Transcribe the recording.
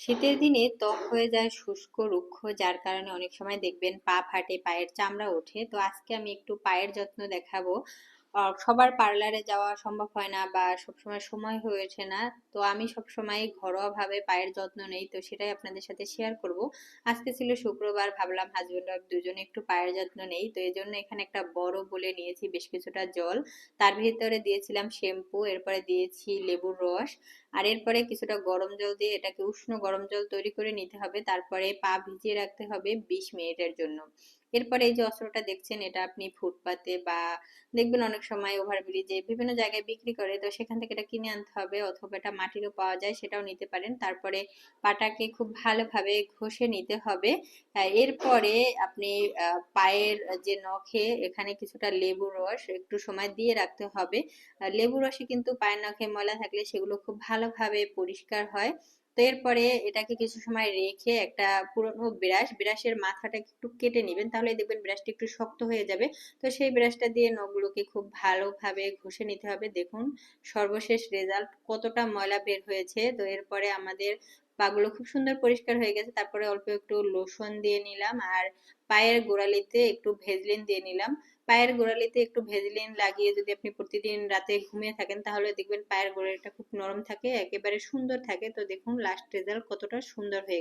শীতের দিনে ত্বক হয়ে যায় শুষ্ক, রুক্ষ, যার কারণে অনেক সময় দেখবেন পা ফাটে, পায়ের চামড়া ওঠে। তো আজকে আমি একটু পায়ের যত্ন দেখাবো। সবার পার্লারে যাওয়া সম্ভব হয় না বা সবসময় সময় হয়ে ওঠে না। তো আমি সবসময় ঘরোয়াভাবে পায়ের যত্ন নেই, তো সেটাই আপনাদের সাথে শেয়ার করব। আজকে ছিল শুক্রবার, ভাবলাম হাজবেন্ড ওয়াইফ দুজনে একটু পায়ের যত্ন নেই, তো এই জন্য এখানে একটা বড় বলে নিয়েছি, বেশ কিছুটা জল। তার ভিতরে দিয়েছিলাম শ্যাম্পু এরপরে দিয়েছি লেবুর রস। আর এরপরে কিছুটা গরম জল দিয়ে এটাকে উষ্ণ গরম জল তৈরি করে নিতে হবে। তারপরে পা ভিজিয়ে রাখতে হবে বিশ মিনিটের জন্য। এরপরে এই যে অস্ত্রটা দেখছেন, এটা আপনি ফুটপাতে বা দেখবেন অনেক সময় ওভারব্রিজে বিভিন্ন জায়গায় বিক্রি করে, তো সেখান থেকে এটা কিনে আনতে হবে অথবা এটা মাটিরও পাওয়া যায় সেটাও নিতে পারেন। তারপরে পাটাকে খুব ভালোভাবে ঘষে নিতে হবে। এরপরে আপনি পায়ের যে নখে এখানে কিছুটা লেবু রস একটু সময় দিয়ে রাখতে হবে। লেবু রসে কিন্তু পায়ের নখে ময়লা থাকলে সেগুলো খুব ভালোভাবে পরিষ্কার হয়। তো এরপরে এটাকে কিছু সময় রেখে একটা পুরনো ব্রাশ, ব্রাশের মাথাটা একটু কেটে নেবেন তাহলে দেখবেন ব্রাশটা একটু শক্ত হয়ে যাবে। তো সেই ব্রাশটা দিয়ে নখগুলোকে খুব ভালোভাবে ঘষে নিতে হবে। দেখুন, সর্বশেষ রেজাল্ট কতটা ময়লা বের হয়েছে। তো এরপরে আমাদের পাগুলো খুব সুন্দর পরিষ্কার হয়ে গেছে। তারপরে অল্প একটু লোশন দিয়ে নিলাম আর পায়ের গোড়ালিতে একটু ভেজলিন দিয়ে নিলাম। পায়ের গোড়ালিতে একটু ভেজলিন লাগিয়ে যদি আপনি প্রতিদিন রাতে ঘুমিয়ে থাকেন, তাহলে দেখবেন পায়ের গোড়ালিটা খুব নরম থাকে, একেবারে সুন্দর থাকে। তো দেখুন লাস্ট রেজাল্ট কতটা সুন্দর হয়ে গেছে।